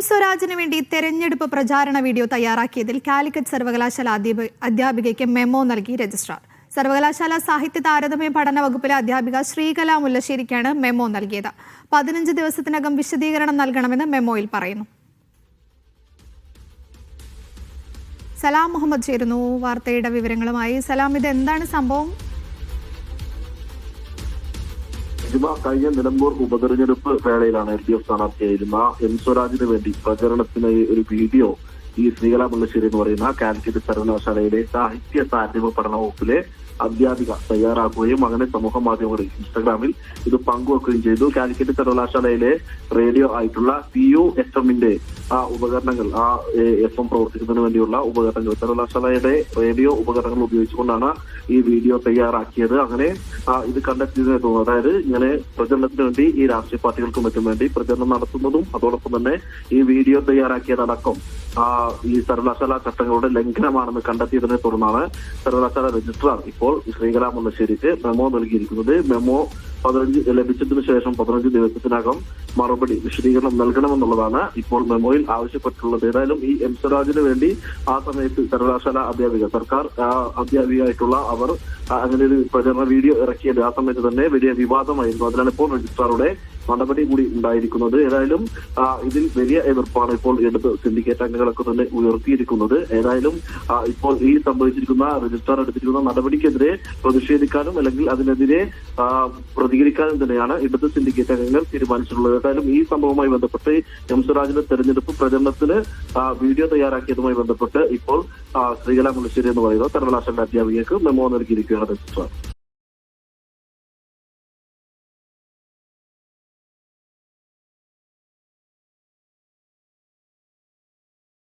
സ്വരാജിന് വേണ്ടി തെരഞ്ഞെടുപ്പ് പ്രചാരണ വീഡിയോ തയ്യാറാക്കിയതിൽ കാലിക്കറ്റ് സർവകലാശാല അധ്യാപ- അധ്യാപികയ്ക്ക് മെമ്മോ നൽകി രജിസ്ട്രാർ. സർവകലാശാല സാഹിത്യ താരതമ്യ പഠന വകുപ്പിലെ അധ്യാപിക ശ്രീകല മുല്ലശ്ശേരിക്കാണ് മെമ്മോ നൽകിയത്. പതിനഞ്ച് ദിവസത്തിനകം വിശദീകരണം നൽകണമെന്ന് മെമ്മോയിൽ പറയുന്നു. സലാം മുഹമ്മദ് ചേരുന്നു. വാർത്തയുടെ വിവരങ്ങളുമായി. സലാം ഇത് എന്താണ് സംഭവം? ജിമ കഴിഞ്ഞ നിലമ്പൂർ ഉപതെരഞ്ഞെടുപ്പ് വേളയിലാണ് എൽ ഡി എഫ് സ്ഥാനാർത്ഥിയായിരുന്ന എം സ്വരാജിന് വേണ്ടി പ്രചരണത്തിന് ഒരു വീഡിയോ ഈ ശ്രീകല മുള്ളശ്ശേരി എന്ന് പറയുന്ന കാലിക്കറ്റ് സർവകലാശാലയിലെ സാഹിത്യ താരതമ്യ പഠന വകുപ്പിലെ അധ്യാപിക തയ്യാറാക്കുകയും അങ്ങനെ സമൂഹ മാധ്യമങ്ങളിൽ ഇൻസ്റ്റഗ്രാമിൽ ഇത് പങ്കുവെക്കുകയും ചെയ്തു. കാലിക്കറ്റ് സർവകലാശാലയിലെ റേഡിയോ ആയിട്ടുള്ള പി യു എഫ് എമ്മിന്റെ ആ ഉപകരണങ്ങൾ ആ എഫ് എം പ്രവർത്തിക്കുന്നതിന് വേണ്ടിയുള്ള ഉപകരണങ്ങൾ സർവകലാശാലയുടെ റേഡിയോ ഉപകരണങ്ങൾ ഉപയോഗിച്ചുകൊണ്ടാണ് ഈ വീഡിയോ തയ്യാറാക്കിയത്. അങ്ങനെ ഇത് കണ്ടെത്തിയതിനെ തോന്നുന്നു അതായത് ഇങ്ങനെ പ്രചരണത്തിന് വേണ്ടി ഈ രാഷ്ട്രീയ പാർട്ടികൾക്കും മറ്റും വേണ്ടി പ്രചരണം നടത്തുന്നതും അതോടൊപ്പം തന്നെ ഈ വീഡിയോ തയ്യാറാക്കിയതടക്കം ഈ സർവകലാശാല ചട്ടങ്ങളുടെ ലംഘനമാണെന്ന് കണ്ടെത്തിയതിനെ തുടർന്നാണ് സർവകലാശാല രജിസ്ട്രാർ ഇപ്പോൾ ശ്രീകല മുല്ലശ്ശേരിക്ക് മെമ്മോ നൽകിയിരിക്കുന്നത്. മെമ്മോ പതിനഞ്ച് ലഭിച്ചതിനു ശേഷം പതിനഞ്ച് ദിവസത്തിനകം മറുപടി വിശദീകരണം നൽകണമെന്നുള്ളതാണ് ഇപ്പോൾ മെമ്മോയിൽ ആവശ്യപ്പെട്ടുള്ളത് ഏതായാലും ഈ എം സ്വരാജിന് വേണ്ടി ആ സമയത്ത് സർവകലാശാല അധ്യാപിക സർക്കാർ അധ്യാപികയായിട്ടുള്ള അവർ അങ്ങനെ ഒരു പ്രചരണ വീഡിയോ ഇറക്കിയത് ആ സമയത്ത് തന്നെ വലിയ വിവാദമായിരുന്നു. അതിനാണ് ഇപ്പോൾ രജിസ്ട്രാറുടെ നടപടി കൂടി ഉണ്ടായിരിക്കുന്നത്. ഏതായാലും ഇതിൽ വലിയ എതിർപ്പാണ് ഇപ്പോൾ ഇടത് സിൻഡിക്കേറ്റ് അംഗങ്ങളൊക്കെ തന്നെ ഉയർത്തിയിരിക്കുന്നത്. ഏതായാലും ഇപ്പോൾ ഈ സംഭവിച്ചിരിക്കുന്ന രജിസ്ട്രാർ എടുത്തിരിക്കുന്ന നടപടിക്കെതിരെ പ്രതിഷേധിക്കാനും അല്ലെങ്കിൽ അതിനെതിരെ പ്രതികരിക്കാനും തന്നെയാണ് ഇടത് സിൻഡിക്കേറ്റ് അംഗങ്ങൾ തീരുമാനിച്ചിട്ടുള്ളത്. ഏതായാലും ഈ സംഭവവുമായി ബന്ധപ്പെട്ട് എം സ്വരാജിന്റെ തെരഞ്ഞെടുപ്പ് പ്രചരണത്തിന് വീഡിയോ തയ്യാറാക്കിയതുമായി ബന്ധപ്പെട്ട് ഇപ്പോൾ ശ്രീകല മുല്ലശ്ശേരി എന്ന് പറയുന്ന സർവകലാശാല അധ്യാപികക്ക് മെമ്മോ നൽകിയിരിക്കുകയാണ് രജിസ്ട്രാർ.